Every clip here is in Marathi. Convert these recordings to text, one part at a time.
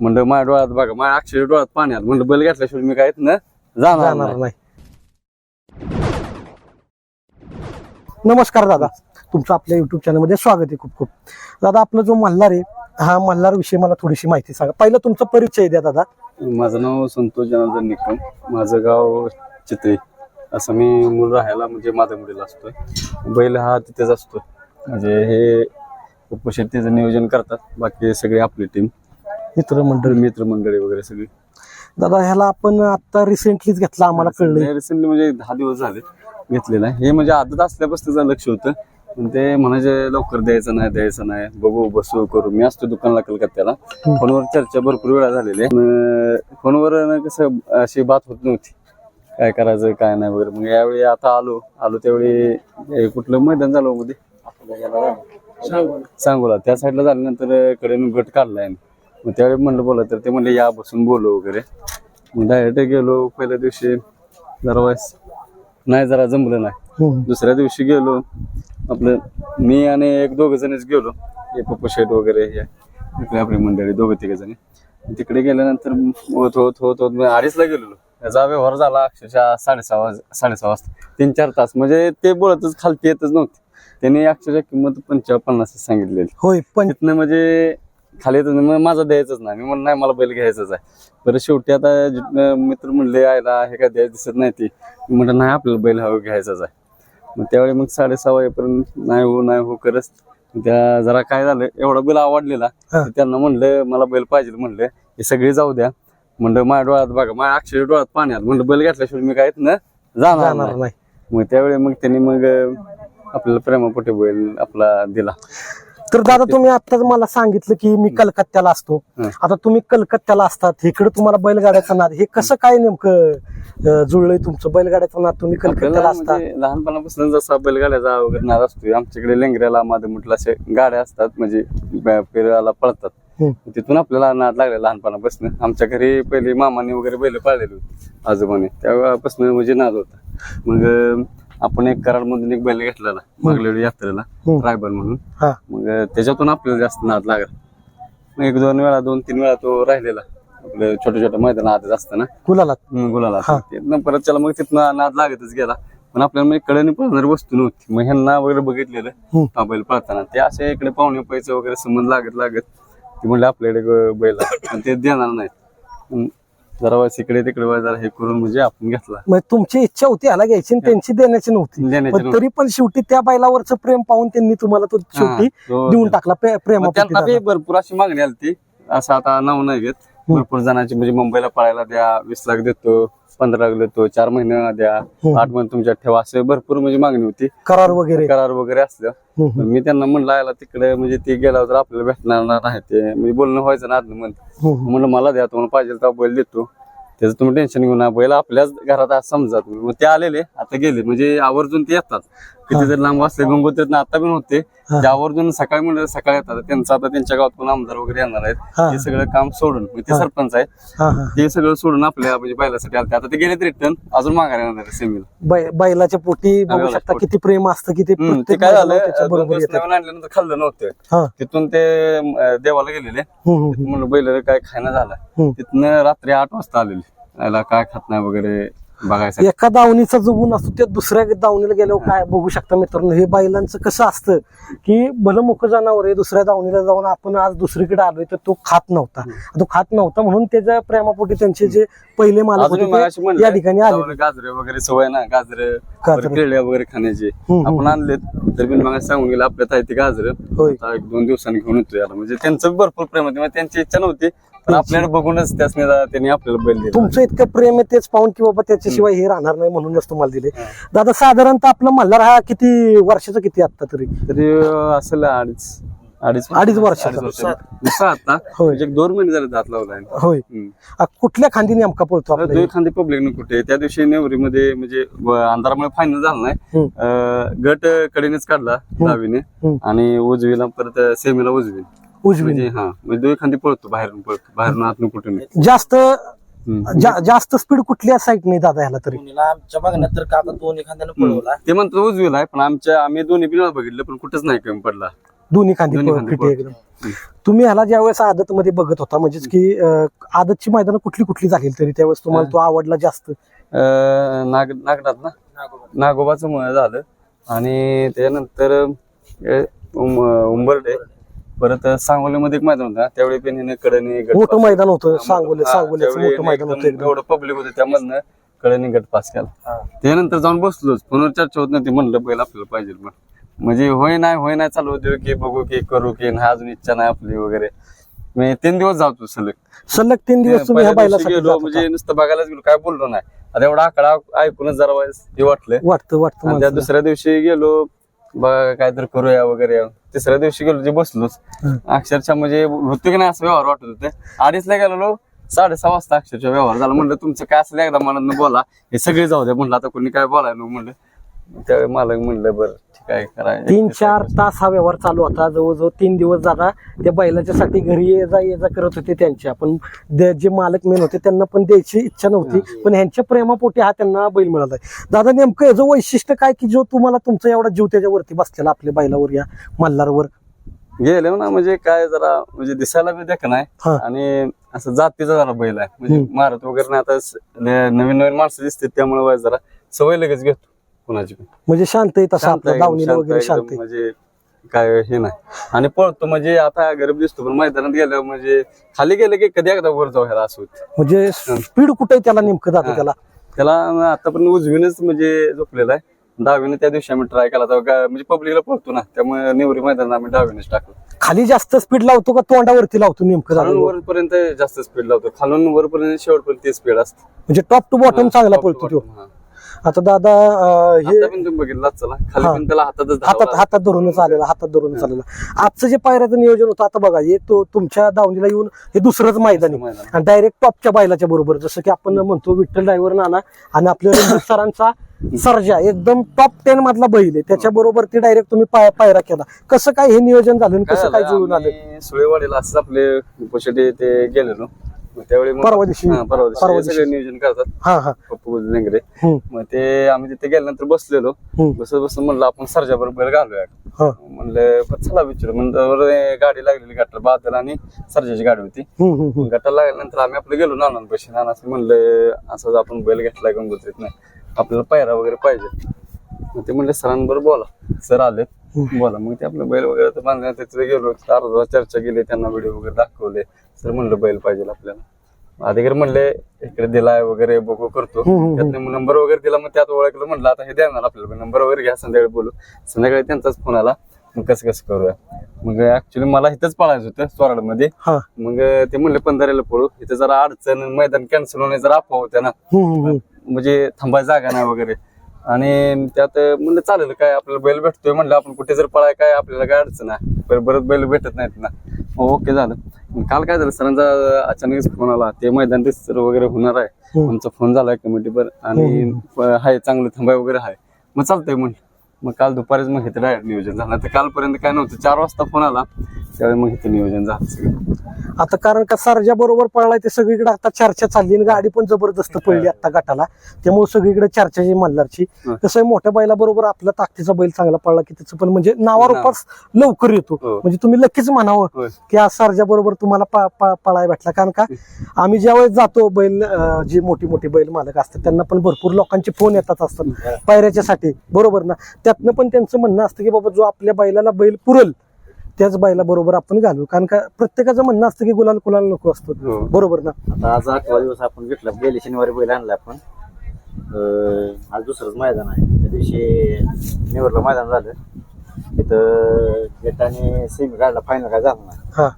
म्हणलं माझ्या डोळ्यात बघा माझ्या अक्षर डोळ्यात पाणी आलं. म्हणलं बैल घेतल्याशिवाय मी काय ना जाणार जाणार नाही. नाही. नमस्कार दादा. तुमचं आपल्या युट्यूब चॅनलमध्ये स्वागत आहे खूप खूप. दादा आपला जो मल्हार आहे हा मल्हार विषयी मला थोडीशी माहिती सांगा. पहिलं तुमचा परिचय द्या दादा. माझं नाव संतोष जनार्दन निकम. माझं गाव चित्रे. असं मी मूळ राहायला म्हणजे माझ्या मुलीला असतोय. बैल हा तिथेच असतो म्हणजे हे उपशेतीचं नियोजन करतात. बाकी सगळी आपली टीम मित्रमंडळ मित्रमंडळी वगैरे सगळी. दादा ह्याला आपण आता रिसेंटलीच घेतला आम्हाला कळलंय. रिसेंटली म्हणजे दहा दिवस झाले घेतलेलं आहे. हे म्हणजे आदत असल्यापासून त्याचं लक्ष होतं. पण ते म्हणायचे लवकर द्यायचं नाही द्यायचं नाही. बघू बसू करू. मी असतो दुकानला कलकत्त्याला फोनवर चर्चा भरपूर वेळा झालेली आहे. फोनवर कसं अशी बात होत नव्हती. काय करायचं काय नाही वगैरे. मग यावेळी आता आलो. आलो त्यावेळी कुठलं मैदान झालं मध्ये सांगोला. त्या साईडला झाल्यानंतर कडेनं गट काढलाय मग त्यावेळी म्हणलं बोला तर. ते म्हणले या बसून बोलू वगैरे. मग डायरेक्ट गेलो. पहिल्या दिवशी जरा वाईस नाही जरा जमलं नाही. हम्म. दुसऱ्या दिवशी गेलो. आपलं मी आणि एक दोघ जणच गेलो. हे पप्पू शेट वगैरे हे इकडे आपली मंडळी दोघं तिघ जण. तिकडे गेल्यानंतर होत होत होत होत मी अडीचला गेलेलो. त्याचा व्यवहार झाला अक्षरशः साडेसहा वाज साडेसहा वाजता. तीन चार तास. म्हणजे ते बोलतच खालती येतच नव्हते. त्यांनी अक्षरशः किंमत पंचावन्न पन्नास सांगितलेली. होय पण म्हणजे खाली येतच नाही मग माझा द्यायचंच नाही. मी म्हणलं नाही मला बैल घ्यायचंच आहे. बरं शेवटी आता मित्र म्हणले आयला हे काय द्यायचं दिसत नाही ती. मी म्हटलं नाही आपल्याला बैल हा घ्यायचाच आहे. मग त्यावेळी मग साडेसहा वाजेपर्यंत नाही हो नाही हो करत त्या जरा काय झालं एवढा बैल आवडलेला त्यांना म्हणलं मला बैल पाहिजे म्हणलं हे सगळे जाऊ द्या. म्हणलं माझ्या डोळ्यात बघा माझ्या अक्षर डोळ्यात पाणी आलं. म्हणलं बैल घेतल्याशिवाय मी काय ना जाणार नाही. मग त्यावेळी मग त्यांनी मग आपल्याला प्रेमापोटे बैल आपला दिला. तर दादा तुम्ही आता मला सांगितलं की मी कलकत्त्याला असतो. आता तुम्ही कलकत्त्याला असतात. इकडे तुम्हाला बैलगाड्याचा नाद हे कसं काय नेमकं जुळलंय तुमचं? बैलगाड्याचा नाद तुम्ही कलकत्त्याला म्हणजे लहानपणापासून जसा बैलगाड्याचा वगैरे नाद असतो आमच्याकडे लेंगऱ्याला म्हटलं असे गाड्या असतात म्हणजे पेराला पळतात. तिथून आपल्याला नाद लागला लहानपणापासून. आमच्या घरी पहिले मामाने वगैरे बैल पाळलेली होती आजोबाने. तेव्हापासून म्हणजे नाद होता. मग आपण एक कराडमधून एक बैल घेतलेला मागल्या वेळी यात्रेला. रायबल म्हणून. हा. मग त्याच्यातून आपल्याला जास्त नाद लागला. मग एक दोन वेळा दोन तीन वेळा तो राहिलेला. आपलं छोट्या छोट्या मैदान आदत असताना कुलाला हम्म, गुलाला हा. तिथनं परत त्याला मग तिथनं नाद लागतच गेला. पण आपल्याला म्हणजे कडेने पळणारी वस्तू नव्हती. मग ह्यांना वगैरे बघितलेलं. हा बैल पळताना ते असे इकडे पाहुणे पैसे वगैरे संबंध लागत लागत. ते म्हणले आपल्याकडे ग- बैल आहे. पण ते देणार नाहीत. जरा इकडे तिकडे जरा हे करून म्हणजे आपण घेतला. मग तुमची इच्छा होती ह्याला घ्यायची आणि त्यांची देण्याची नव्हती. देण्याची पण नव्हती. तरी पण शेवटी त्या बैलावरचं प्रेम पाहून त्यांनी तुम्हाला तो शेवटी तो- देऊन टाकला प्रे- मग प्रेमापोटी त्यांना बी. भरपूर अशी मागणी आली ती असं आता नाव नाही घेत. भरपूर जणांची म्हणजे मुंबईला पळायला द्या वीस लाख देतो पंधरा लाख देतो चार महिने द्या हम्म. आठ महिने तुमच्यात ठेवा असं भरपूर म्हणजे मागणी होती. करार वगैरे. करार वगैरे असलं. हम्म, मी त्यांना म्हणलं याला तिकडे म्हणजे ते गेल्यावर तर आपल्याला भेटणार नाही ते. म्हणजे बोलणं व्हायचं ना म्हणत. म्हणलं मला द्या तुम्हाला पाहिजे तर बैल देतो. त्याचं तुम्ही टेन्शन घेऊ नका. बैल आपल्याच घरात आज समजा तुम्ही. मग ते आलेले आता गेले. म्हणजे आवर्जून ते येतात. किती जर लांब असले गंगोत्रीत आता पण होते. ते आवर्जून सकाळी म्हणलं सकाळी येतात. त्यांचं आता त्यांच्या गावात कोण आमदार वगैरे येणार आहेत. हा. ते सगळं काम सोडून. म्हणजे ते. सरपंच आहेत. ते सगळं सोडून आपल्या म्हणजे बैलासाठी आलते. आता ते गेलेत रिटर्न अजून माघारी येणार आहे सेमीला बैलाच्या पोटी बघू शकता. किती प्रेम असतं किती ते काय झालं? आणल्यानंतर खाल्लं नव्हतं. तिथून ते देवाला गेलेले. म्हणलं बैल काय खायला झालं. तिथनं रात्री आठ वाजता आलेली. याला काय खात नाही वगैरे बघायसाठी. एका दावणीचा जो गुण असतो त्या दुसऱ्या दावणीला गेल्यावर काय बघू शकता मित्रांनो? हे बैलांचं कसं असतं की भलं मुख जनावर आहे दुसऱ्या दावणीला जाऊन आपण आज दुसरीकडे आलोय तर तो खात नव्हता. तो खात नव्हता म्हणून त्याच्या प्रेमापोटी त्यांचे जे पहिले मालक अजून होते या ठिकाणी आले. गाजरे वगैरे सवय ना गाजर. केळ्या वगैरे खाण्याचे. आपण आणलेत तर मी मग सांगून गेलं आपल्यात आहे ते गाजर. होय. एक दोन दिवसांनी घेऊन येतो याला. म्हणजे त्यांचं भरपूर प्रेम होते म्हणजे त्यांची इच्छा नव्हती आपल्याला बघूनच त्यासने त्यांनी आपल्याला बैल दिला. तुमचं इतकं प्रेम आहे तेच पाहून की बाबा त्याच्याशिवाय हे राहणार नाही म्हणूनच तुम्हाला दिले. दादा साधारणतः आपलं मल्हार हा किती वर्षाचा किती आता तरी? तरी असेल अडीच. अडीच अडीच वर्षाचा. आता होय. म्हणजे एक दोन महिने झाले दात लावलाय. होय. आ, कुठल्या खांदी नेमका पळतो आपला दोन खांदे पब्लिक न कुठे. त्या दिवशी नेवरीमध्ये म्हणजे व- अंधारामुळे फायनल झाला नाही. हम्म. अं, गट कडेनेच काढला डावीने हम्म. आणि उजवीला परत सेमीला उजवी उजवी म्हणजे हा म्हणजे दोन खांदे पळतो बाहेरून पळतो. बाहेरून आतून कुठे नाही. जास्त. जा- जास्त स्पीड कुठल्या साईड नाही दादा ह्याला तरी? आमच्या बघण्यात तर काका दोन एखाद्यानं पळवला. ते म्हणतो उजवीला आहे पण आमच्या आम्ही दोन्ही बिना बघितलं पण कुठेच नाही कमी पडला. दोन्ही खांदी फिटी. एकदम. तुम्ही ह्याला ज्यावेळेस आदत मध्ये बघत होता म्हणजेच की आदतची मैदानं कुठली कुठली झाली तरी त्यावेळेस तुम्हाला तो आवडला जास्त? नाग नागनाथ ना? नागोबाचं. मुळे झालं. आणि त्याच्यानंतर उंबरडे. परत सांगोलीमध्ये एक मैदान होतं. त्यावेळी पण हिने कडनी गट मोठं मैदान होतं सांगोले सांगोल्याचं त्यावेळी मोठं मैदान होतं एकदम एवढं पब्लिक होतं त्यामधनं कडनी गट पास केला. त्यानंतर जाऊन बसलोच. पुन्हा चर्चा होत नव्हती. म्हणलं बैल आपल्याला पाहिजे पण म्हणजे होय नाही होय नाही चालू होते. की बघू की करू की नाही. अजून इच्छा नाही आपली वगैरे. मी तीन दिवस जातो सलग. सलग तीन दिवस तुम्ही ह्या पहिल्या दिवशी बैलासाठी गेलो जात म्हणजे. नुसतं बघायलाच गेलो. काय बोललो नाही. आता एवढा आकडा ऐकूनच जरा वाईस हे वाटलं. वाटतं वाटतं आणि त्या माणसाला. दुसऱ्या दिवशी गेलो. बघा काहीतरी करूया वगैरे. तिसऱ्या दिवशी गेलो जे बसलोच. हं. अक्षरशः म्हणजे होतो की नाही असं व्यवहार वाटत होते. अडीचला गेलो साडेसहा वाजता अक्षरशः व्यवहार झाला. म्हणलं तुमचं काय असेल एकदा मला बोला. हे सगळे जाऊ द्या म्हणलं आता कोणी काय बोलाय नको म्हणलं. त्यावेळी मला म्हणलं बरं ठीक आहे कराय तीन चार तास हा व्यवहार चालू होता. जवळजवळ तीन दिवस दादा त्या बैलाच्यासाठी घरी ये जा ये जा करत होते त्यांच्या पण जे जे मालक मेन होते त्यांना पण द्यायची इच्छा नव्हती. पण ह्यांच्या प्रेमापोटी हा त्यांना बैल मिळाला. दादा नेमकं याचं वैशिष्ट्य काय की जो तुम्हाला तुमचा एवढा जीव त्याच्यावरती बसलेला आपल्या बैलावर या मल्हारवर? गेले ना म्हणजे काय जरा म्हणजे दिसायला बी देख नाही. आणि असं जातीचा जरा बैल आहे. म्हणजे मारत वगैरे नाही आता स- न- नवीन नवीन माणसं दिसते त्यामुळे जरा सवय लगेच घेतो. कुणाची पण. म्हणजे शांत आहे तसा शांत आपला दावणीला शांत वगैरे एकदम शांत आहे. म्हणजे काय हे नाही. आणि पळतो म्हणजे आता गरीब दिसतो पण मैदानात गेल्यावर म्हणजे खाली गेलं की कधी एकदा वर जाऊ ह्याला असं होतं. म्हणजे स्पीड कुठे त्याला नेमकं जातं त्याला? त्याला आता पण उजवीनच म्हणजे झोपलेला आहे. डावीने त्या दिवशी आम्ही ट्राय केला तेव्हा गा- म्हणजे पब्लिकला पळतो ना त्यामुळे नेवरी मैदानात आम्ही डावीनेच टाकलो. खाली जास्त स्पीड लावतो का तोंडावरती लावतो नेमकं खालून वरपर्यंत जास्त स्पीड लावतो. खालून वरपर्यंत शेवटपर्यंत ते स्पीड असतं. म्हणजे टॉप टू बॉटम चांगला पळतो तो. आता दादा अं, हे आता पण तुम्ही बघितलं चला खाली हा. पण त्याला हातातच हातात. हातात धरूनच आलेला हातात धरूनच आलेला. आजचं जे पायऱ्याचं नियोजन होतं आता बघा हे तो तुमच्या दावणीला येऊन हे दुसरंच मैदान आहे. मैदान. आणि डायरेक्ट टॉपच्या बैलाच्या बरोबर जसं की आपण म्हणतो विठ्ठल ड्रायव्हर नाना आणि आपल्या रणजित सरांचा सर्जा एकदम टॉप टेन मधला बैल आहे. त्याच्या बरोबर ते डायरेक्ट तुम्ही पाय- पायरा केला. कसं काय हे नियोजन झालं आणि काय कसं काय झालं, जुळून आलं? आम्ही सुळेवाडीला असंच आपले पोषटे ते गेलेलो. मग त्यावेळी मग- परवा दिवशी. हा, परवा दिवशी परवा हे सगळे नियोजन करतात. हा हा. पप्पू हम्म, मग ते आम्ही तिथे गेल्यानंतर बसलेलो. हम्म, बसत बसत म्हणलं आपण सरजा बरोबर घालूया हा, म्हणलं बरं चला विचारू. म्हणलं गाडी लागलेली गाठला बादल आणि सरजाची गाडी होती. हम्म, हम्म, हम्म. गटाला लागल्यानंतर आम्ही आपलं गेलो नाना पैसे. नाना असं म्हणलं असं आपण बैल घेतला गंगोत्रीत नाही आपल्याला पायरा वगैरे पाहिजे. मग ते म्हणले सरांबरोबर बोला. सर आले बोला मग ते आपलं बैल वगैरे तर तिथे गेलो अर्धा चर्चा केली त्यांना व्हिडिओ वगैरे दाखवले. सर म्हणलं बैल पाहिजे आपल्याला. अधिकारी म्हणले इकडे दिलाय वगैरे बघू करतो. मग नंबर वगैरे दिला मग त्यात ओळखलं म्हणलं आता हे देणार आपल्याला. नंबर वगैरे घ्या संध्याकाळी बोलू. संध्याकाळी त्यांचाच फोन आला. मग कसं कसं करूया? मग ऍक्च्युली मला इथंच पळायचं होतं चोराडमध्ये हा. मग ते म्हणले पंधराला पळू. इथे जरा अडचण मैदान कॅन्सल होण्याचा जरा अफवा होत्या ना. म्हणजे थांबायची जागा नाही वगैरे. आणि त्यात म्हणलं चालेल काय आपल्याला बैल भेटतोय म्हणलं आपण कुठे जर पळाय काय आपल्याला काय अडचण आहे पर- परत बैल भेटत नाहीत ना. मग ओके झालं. काल काय झालं सरांचा अचानकच फोन आला. ते मैदान रिस्टर वगैरे होणार आहे. हम्म. आमचा फोन झालाय कमिटीवर आणि प- हाय चांगलं थांबाय वगैरे आहे. मग चालतंय म्हणलं मग काल दुपारीच मग इथे डायरेक्ट नियोजन झालं. तर कालपर्यंत काय नव्हतं. चार वाजता फोन आला. त्यावेळी मग इथे नियोजन झालं सगळं. आता कारण का सरजा बरोबर पळलाय ते सगळीकडे आता चर्चा चालली आणि गाडी पण जबरदस्त पडली आता गटाला. त्यामुळे सगळीकडे चर्चा जी मल्हारची. कसं आहे मोठ्या बैला बरोबर आपला ताकदीचा बैल चांगला पडला की त्याचं पण म्हणजे नावारूपास लवकर येतो. हो. म्हणजे तुम्ही नक्कीच म्हणावं. की आज सरजा बरोबर तुम्हाला पळाय भेटला. कारण का आम्ही ज्यावेळेस जातो बैल जी मोठी मोठी बैल मालक असतात त्यांना पण भरपूर लोकांचे फोन येतात असतात. पायऱ्याच्यासाठी. बरोबर ना? त्यातनं पण त्यांचं म्हणणं असतं की बाबा जो आपल्या बैलाला बैल पुरल त्याच बैला बरोबर आपण घालू. कारण का प्रत्येकाचं म्हणणं असतं की गुलाल कुलाल नको असतो हो. बरोबर ना? आता आज आठवा दिवस आपण घेतला. गेले शनिवारी बैल आणला आपण. अं, आज दुसरंच मैदान आहे. त्या दिवशी निवडलं मैदान झालं. तिथं गटाने सेमी काढला. फायनल काय झालं नाही. हा.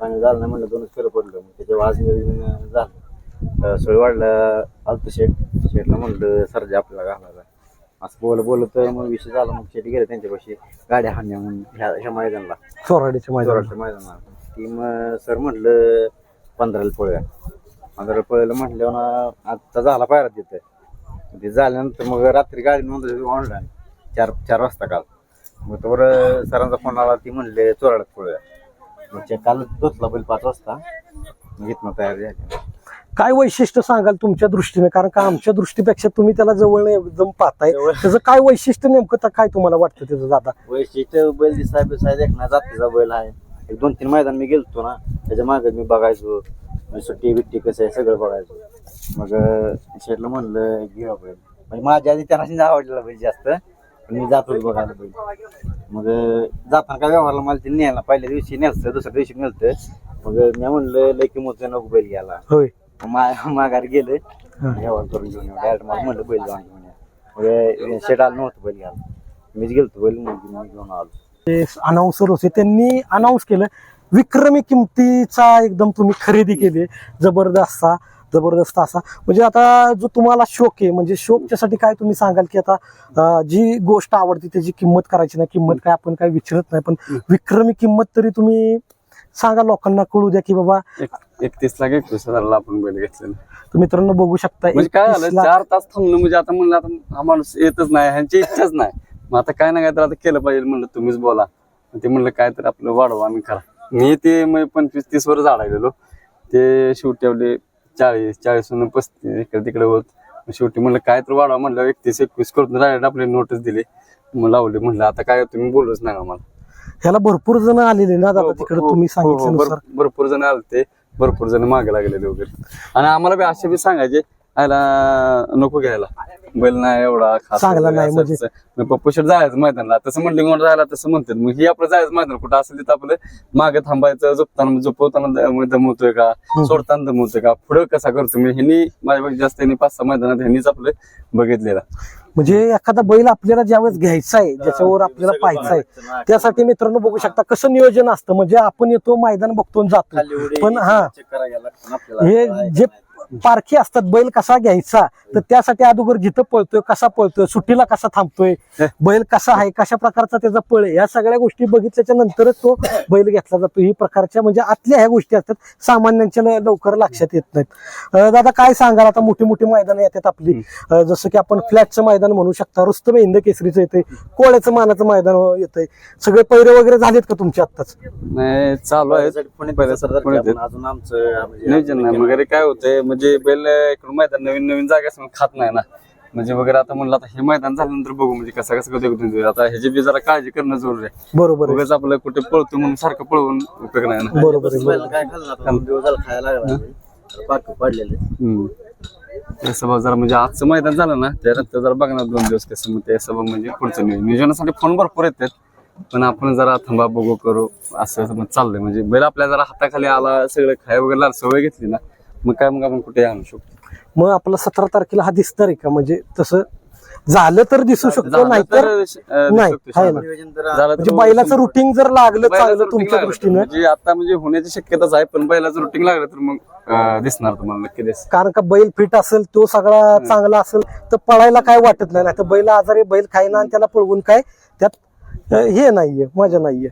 फायनल झालं नाही म्हणलं दोनच फेरं पडलं. मग त्याच्यावर आज नियोजन झालं. सोळीवाडला आलत शेट. शेटला म्हणलं सरजे आपल्याला घालायला असं बोल बोलत मग विषय झाला मग शेट गेले त्यांच्यापाशी. गाड्या हाण्या म्हणून ह्या ह्या मैदानला. चोराडीच्या मैदानात ती मग सर म्हटलं पंधराला पळूया. पंधराला पळायला म्हटल्यावर ना आता झाला पायरा तिथे. ते झाल्यानंतर मग रात्री गाडी नोंदवली ऑनलाईन. चार चार वाजता काल. मग तोवर सरांचा फोन आला ती म्हणले चोराड्यात पळूया. मग ते काल दोतला बैल पाच वाजता. मग इथनं तयार झाली. काय वैशिष्ट्य सांगाल तुमच्या दृष्टीने? कारण का आमच्या दृष्टीपेक्षा तुम्ही त्याला जवळ एकदम पाहताय. त्याचं काय वैशिष्ट्य नेमकं काय तुम्हाला वाटतं त्याचं दादा? वैशिष्ट्य बैल दिसाय बिसाय देखणार जातीचा बैल आहे. एक दोन तीन मैदान मी गेलतो ना त्याच्यामागे मी बघायचो. म्हणजे सुट्टी बिट्टी कसं आहे सगळं बघायचो. मग शेटला म्हणलं घेऊ बैल म्हणजे माझ्या आधी त्यांना आवडलेला बैल जास्त पण मी जात बघायला बैल. मग जाताना काय व्यवहारला मला ते न्यायला पहिल्या दिवशी नेलतं दुसऱ्या दिवशी नेलतं. मग मी म्हणलं लय किंमत नको बैल घ्यायला. होय. मा- माघारी गेले. हा. व्यवहार करून घेऊन डायरेक्ट मला म्हणलं बैल जाऊन घेऊन या. मग शेट आलं नव्हतं बैल घ्यायला. मीच गेलतो बैल मग मी घेऊन आलो. ते अनाऊन्सर होते त्यांनी अनाऊन्स केलं विक्रमी किमतीचा एकदम तुम्ही खरेदी केली. जबरदस्त असा जबरदस्त असा. म्हणजे आता जो तुम्हाला शोक आहे म्हणजे शोकच्यासाठी काय तुम्ही सांगाल की आता अं, जी गोष्ट आवडते त्याची किंमत करायची नाही किंमत काय आपण काय विचारत नाही पण विक्रमी किंमत तरी तुम्ही सांगा लोकांना कळू द्या की बाबा एक एकतीस लाख एकवीस हजारला आपण बैल घेतलेला. तर मित्रांनो बघू शकता म्हणजे काय 31 झालं चार तास थांबणं म्हणजे आता म्हणलं आता हा माणूस येतच नाही ह्यांची इच्छाच नाही. मग आता काय ना काय तर आता केलं पाहिजे म्हणलं तुम्हीच बोला. ते म्हणलं काय तर आपलं वाढवा आम्ही करा. मी ते मग पंचवीस तीस वर झाडायलेलो ते शेवटी आपले चाळीस चाळीस पस्तीस इकडे तिकडे होत. शेवटी म्हणलं काय तर वाढवा म्हणलं एकतीस एकवीस करून डायरेक्ट आपले नोटीस दिली. मग लावली म्हणलं आता काय तुम्ही बोलूच नका मला. ह्याला भरपूर जण आलेले ना आता हो, तिकडे हो, तुम्ही हो, भर- भरपूर जण आलते भरपूर जण मागे लागलेले वगैरे आणि आम्हाला बी असे बी सांगायचे आयला नको घ्यायला. बैल नाही एवढा खास चांगला वगैरे नाही असं म्हणजे. तसं. मग पप्पू शेट जायचं मैदानला. तसं म्हणलं कोण जायला तसं म्हणतात. मग ही आपलं जायचं मैदान. कुठं असेल तिथं आपलं मागे थांबायचं झोपताना झोपवताना दमवतोय का? सोडताना दमवतोय का? पुढं कसा करतो? मी ह्यांनी माझ्यापेक्षा जास्त ह्यांनी पाच सहा मैदानात ह्यांनीच आपलं बघितलेलं. म्हणजे एखादा बैल आपल्याला ज्यावेळेस घ्यायचा आहे ज्याच्यावर आपल्याला पाहायचा आहे त्यासाठी मित्रांनो बघू शकता कसं नियोजन असतं. म्हणजे आपण येतो मैदान बघतो आणि जातो. पण हा हे जे पारखी असतात बैल कसा घ्यायचा? तर त्यासाठी अगोदर जिथं पळतोय कसा पळतोय सुट्टीला कसा थांबतोय बैल कसा आहे कशा प्रकारचा त्याचा पळ आहे या सगळ्या गोष्टी बघितल्याच्या नंतरच तो बैल घेतला जातो. ही प्रकारच्या म्हणजे आतल्या ह्या गोष्टी असतात सामान्यांच्या लवकर लक्षात येत नाहीत. दादा काय सांगाल? आता मोठी मोठी मैदानं येतात आपली. जसं की आपण फ्लॅटचं मैदान म्हणू शकता रुस्तम हिंद केसरीचं येतंय कोळ्याचं मानाचं मैदान येतंय. सगळे पैरे वगैरे झालेत का तुमच्या आत्ताच? नाही चालू आहे. अजून आमचं म्हणजे नियोजन वगैरे काय होतंय? म्हणजे बैल इकडून मैदान नवीन नवीन जागा असं खात नाही ना. म्हणजे वगैरे आता म्हणलं आता हे मैदान झाल्यानंतर बघू म्हणजे कसं कसं कधी आता ह्याची बी जरा काळजी करणं जरुरी आहे. बरोबर उगाच आपलं कुठे पळतो म्हणून सारखं पळवून उपयोग नाही ना. बरोबर आहे काय खाल्लं आता? दोन दिवस झालं खायला लागला पडलेले. हम्म. ते सभा जरा म्हणजे आजचं मैदान झालं ना त्यानंतर जरा बघणार दोन दिवस कसं मग ते सभा म्हणजे पुढचं नियोजन. नियोजनासाठी फोन भरपूर येतात पण आपण जरा थांबा बघू करू असं असं मग चाललंय. म्हणजे बैल आपल्या जरा हाताखाली आला सगळं खाय वगैरे लाल सवय घेतली ना मग काय मग आपण कुठे आणू शकतो? मग आपला सतरा तारखेला हा दिसणार आहे का? म्हणजे तसं झालं तर दिसू शकतो झालं नाहीतर तर, अं, दिसू नाही, शकतो आहे ना. शंभर. नियोजन तर झालं तर म्हणजे बैलाचं रुटीन जर लागलं बैलाचं चांगलं routine तुमच्या लागलं तर दृष्टीनं म्हणजे आता म्हणजे होण्याची शक्यताच आहे पण बैलाचं रुटीन लागलं तर मग अं, दिसणार तुम्हाला नक्की दिस कारण का बैल फिट असेल तो सगळा चांगला असेल तर पळायला काय वाटत नाही. तर बैल आजारी बैल खायना आणि त्याला पळवून काय? त्यात अं, हे नाहीये मजा नाहीये.